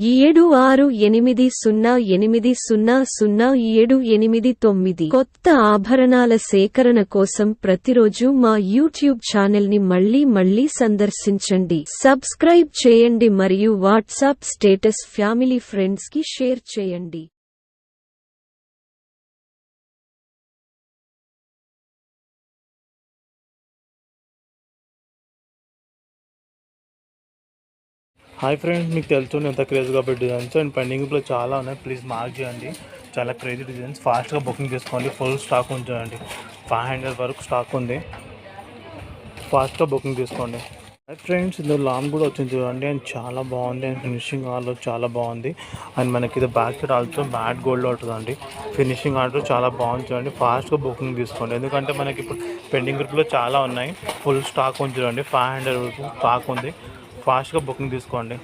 ఏడు ఆరు ఎనిమిది సున్నా ఎనిమిది సున్నా సున్నా ఏడు ఎనిమిది తొమ్మిది. కొత్త ఆభరణాల సేకరణ కోసం ప్రతిరోజు మా యూట్యూబ్ ఛానల్ని మళ్ళీ మళ్ళీ సందర్శించండి. సబ్స్క్రైబ్ చేయండి మరియు వాట్సాప్ స్టేటస్ ఫ్యామిలీ ఫ్రెండ్స్కి షేర్ చేయండి. హాయ్ ఫ్రెండ్స్ మీకు తెలుసు ఎంత క్రేజ్గా కాబట్టి డిజైన్స్ అండ్ పెండింగ్లో చాలా ఉన్నాయి. ప్లీజ్ మార్క్ చేయండి. చాలా క్రేజీ డిజైన్స్ ఫాస్ట్గా బుకింగ్ చేసుకోండి. ఫుల్ స్టాక్ ఉంచండి ఫైవ్ హండ్రెడ్ వరకు స్టాక్ ఉంది. ఫాస్ట్గా బుకింగ్ తీసుకోండి హాయ్ ఫ్రెండ్స్ ఇందులో లాంగ్ కూడా వచ్చింది చూడండి. అండ్ చాలా బాగుంది. అండ్ ఫినిషింగ్ ఆల్ చాలా బాగుంది. అండ్ మనకి ఇది back side also matte gold అవుతుందండి ఫినిషింగ్ ఆల్సో చాలా బాగుంది చూడండి. ఫాస్ట్గా బుకింగ్ తీసుకోండి. ఎందుకంటే మనకి ఇప్పుడు పెండింగ్ గ్రూప్లో చాలా ఉన్నాయి. ఫుల్ స్టాక్ ఉంది చూడండి. ఫైవ్ హండ్రెడ్ స్టాక్ ఉంది. ఫాస్ట్గా బుకింగ్ తీసుకోండి.